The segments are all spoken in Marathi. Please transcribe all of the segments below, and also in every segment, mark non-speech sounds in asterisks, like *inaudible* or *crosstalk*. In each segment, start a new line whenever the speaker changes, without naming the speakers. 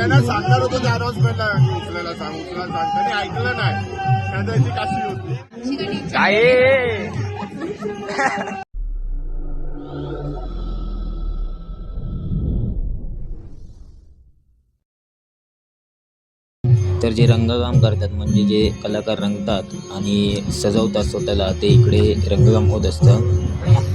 यांना सांगणार होतो त्या अनाउन्समेंटला उचलायला सांग उचलायला सांग. त्यांनी ऐकलं नाही. त्याचा याची काशी होती?
काय? तर जे रंगकाम करतात म्हणजे जे कलाकार रंगतात आणि सजवतात स्वतःला ते इकडे रंगकाम होत असतं.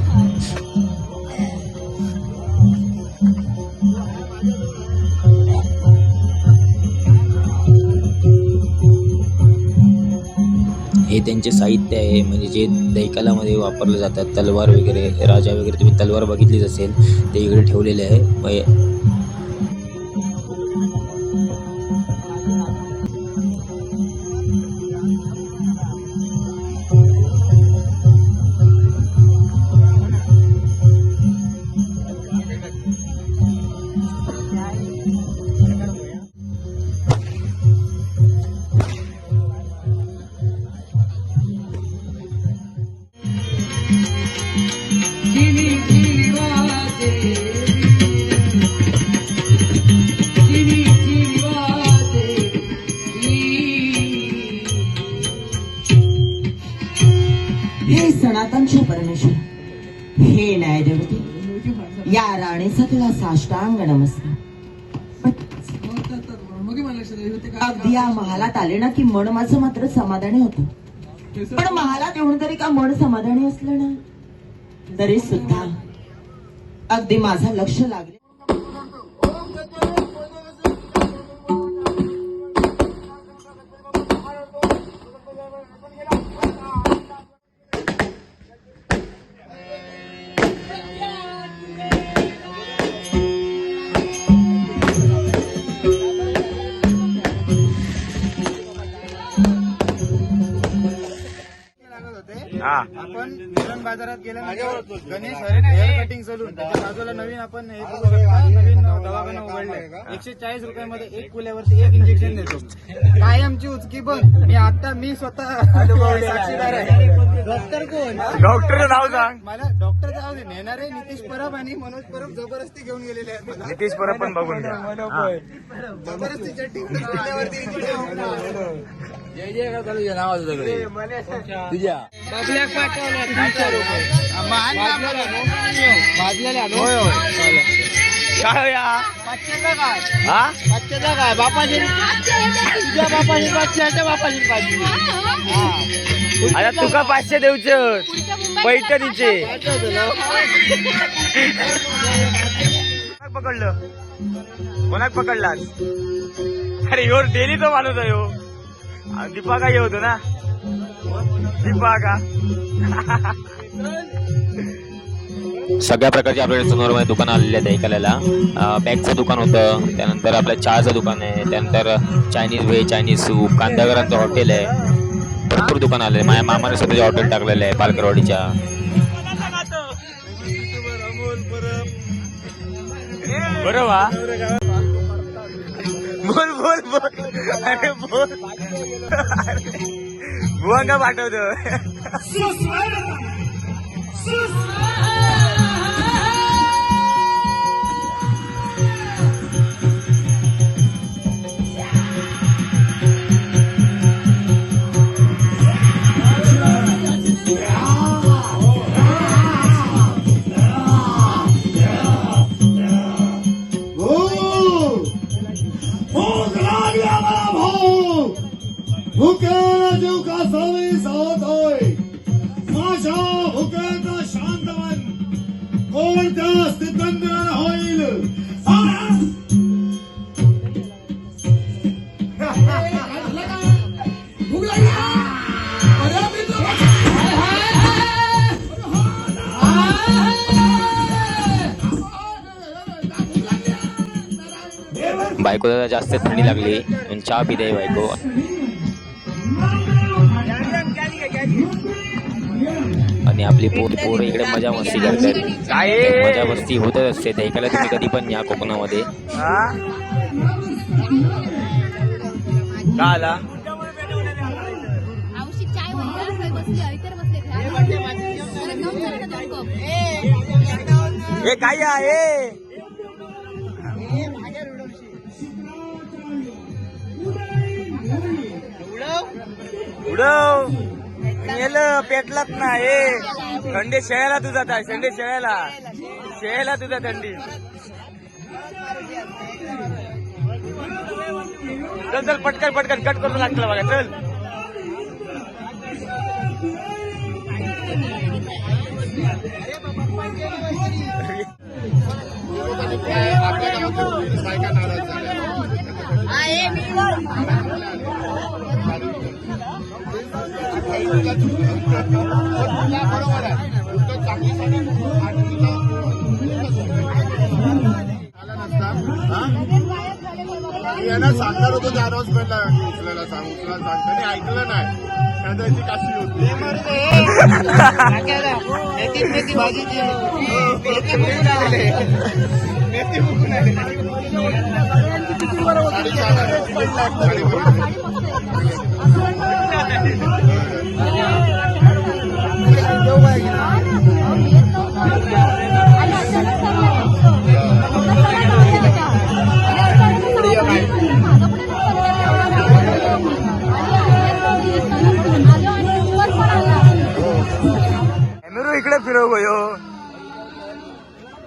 हे त्यांचे साहित्य आहे. म्हणजे जे दैकालामध्ये वापरलं जातात तलवार वगैरे राजा वगैरे तुम्ही तलवार बघितलीच असेल ते इकडे ठेवलेले आहे. हे
सनातनचे परमेश्वर. हे न्यायदेवते या राणीचा तुला साष्टांग नमस्कार. अगदी या महालात आले ना की मन माझं मात्र समाधानी होत. पण महालात येऊन तरी का मन समाधानी असलं ना? तरी सुद्धा अगदी माझं लक्ष लागले.
आपण मिलन बाजारात गेल्यानंतर गणेश हेअर कटिंग सलून त्याच्या बाजूला नवीन आपण हे बघू शकता नवीन दवाखाना उघडलाय. एकशे चाळीस रुपयामध्ये एक कुल्यावरती एक इंजेक्शन देतो. कायमची उचकी बंद मी आता मी स्वतः साक्षीदार आहे. डॉक्टर कोण?
डॉक्टरचं नाव सांग.
मला डॉक्टर जाऊ दे. नेणारे नितीश परब आणि मनोज परब जबरदस्ती घेऊन गेलेले आहेत.
नितीश परब पण बघून घ्या. हा.
जबरदस्तीच्या टीम कुल्यावरती
काय? हो? या हा
काय तुझ्या बापाची पाचशे ह्याच्या बापाची पाचशे.
आता तुका पाचशे देऊचे. पैठणीचे कोणाक पकडलं? कोणाक पकडलास अरे ह्यो डेली तो माणूस आहे ह्यो आ, दीपाका ये होतो ना? दीपाका. सगळ्या प्रकारचे आपल्याकडे सोनोरमध्ये दुकान आलेले आहेत ऐकायला. बॅगचं दुकान होतं त्यानंतर आपलं चहाचं दुकान आहे त्यानंतर चायनीज व्हेज चायनीज सूप कांदागरांचं हॉटेल आहे. भरपूर दुकान आले माझ्या मामाने स्वतःचे हॉटेल टाकलेलं आहे पालकरवाडीच्या बरोबर बोल बोल बोल. अरे बोल. पाठवतो. *laughs*
Sis!
बायको जरा जास्त थंडी लागली. म्हणून चहा पिते बायको. आणि आपली पोर पोर इकडे मजा मस्ती करतात. काय मजा मस्ती होतच असते. ऐकायला तुम्ही कधी पण या कोकणामध्ये. का आला?
उडव. गेलं पेटलात ना हे थंडी शेळ्याला तुझा जाता थंडी शेळ्याला. शेळ्याला तुझा थंडी. चल चल पटकन पटकन कट करून लागला बघा चल.
लोकांनी तुला बरोबर आहे आणि नसता हा? मी यांना सांगणार होतो त्या अनाउन्समेंटला उचलायला सांग. उचलायला सांग. त्यांनी ऐकलं नाही. त्याचा काशी होती.
मेथी मेथी भाजीची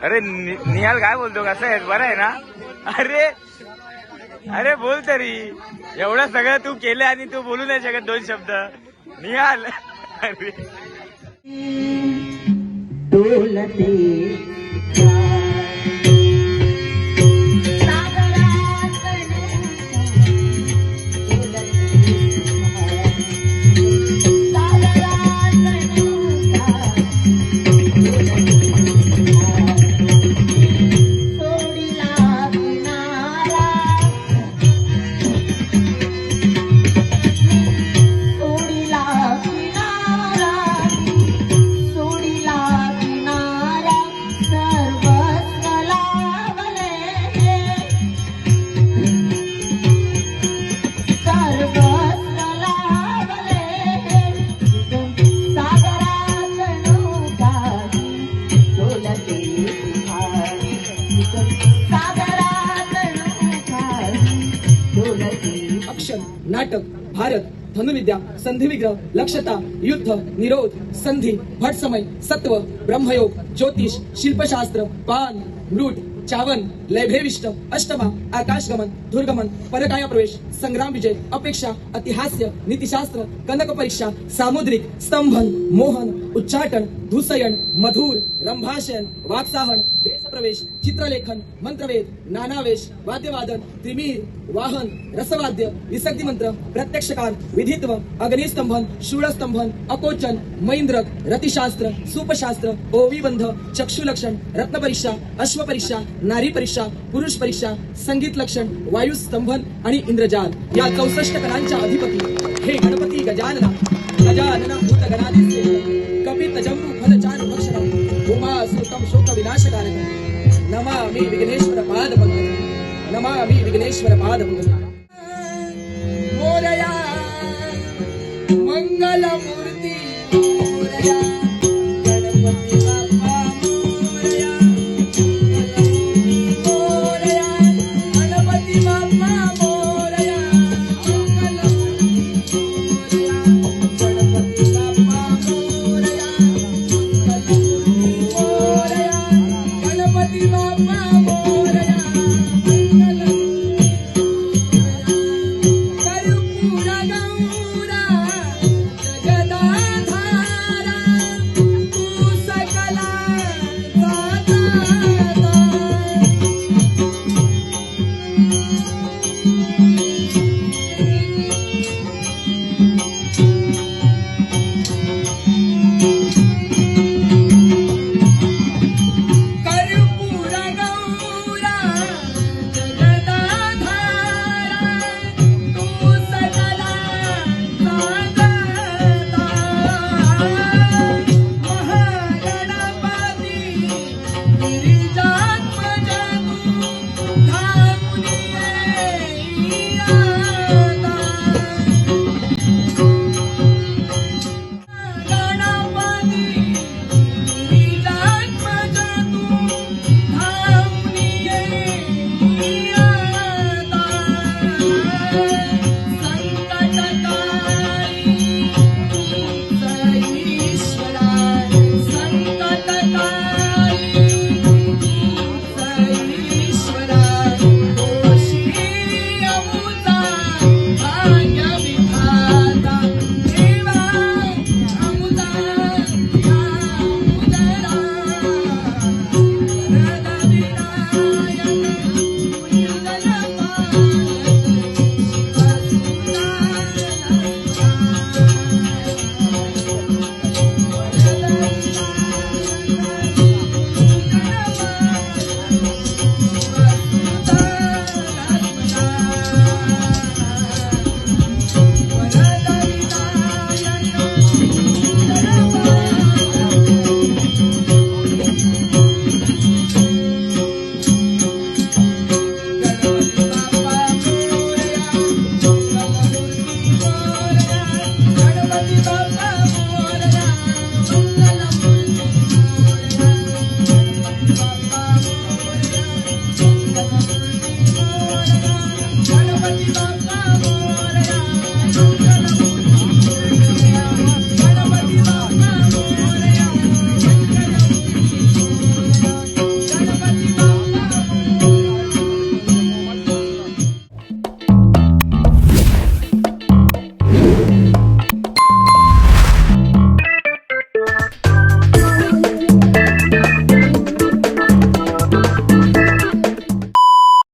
अरे नि- निहाल काय बोलतो? कसं आहे बरं आहे ना? अरे अरे बोल तरी. एवढं सगळं तू केलं आणि तू बोलू नाही शकत दोन शब्द. निहाल. अरे.
विद्या संधी विग्रह लक्षता युद्ध निरोध संधी भटसमय सत्व ब्रह्मयोग ज्योतिष शिल्पशास्त्र पान लूट चावन लैभेविष्ट अष्टमा आकाशगमन दुर्गमन परकाया प्रवेश संग्राम विजय अपेक्षा अतिहास्य नीतिशास्त्र कनक परीक्षा सामुद्रिक स्तंभन मोहन उच्चाटन धुसयन मधुर रंभाशयन वाक्साहन देशप्रवेश चित्रलेखन मंत्रवेद नानावेश वाद्यवादन त्रिमीर वाहन रसवाद्य विसक्ती मंत्र प्रत्यक्षकार विधित्व अग्निस्तंभन शूळस्तंभन अकोचन मैंद्रक रतिशास्त्र सुपशास्त्र ओविबंध चक्षुलक्षण रत्नपरीक्षा अश्वपरीक्षा नारी परीक्षा पुरुष परीक्षा संगीत लक्षण वायुस्तंभन आणि इंद्रजाल. या चौसष्ट कलांच्या अधिपती हे गणपती गजानना. गजानना भूत नमामि विघ्नेश्वर पाद नमामि विघ्नेश्वर पाद मोरया मंगलमूर्ती मोरया गणपती बाप्पा मोरया मोरया गणपती बाप्पा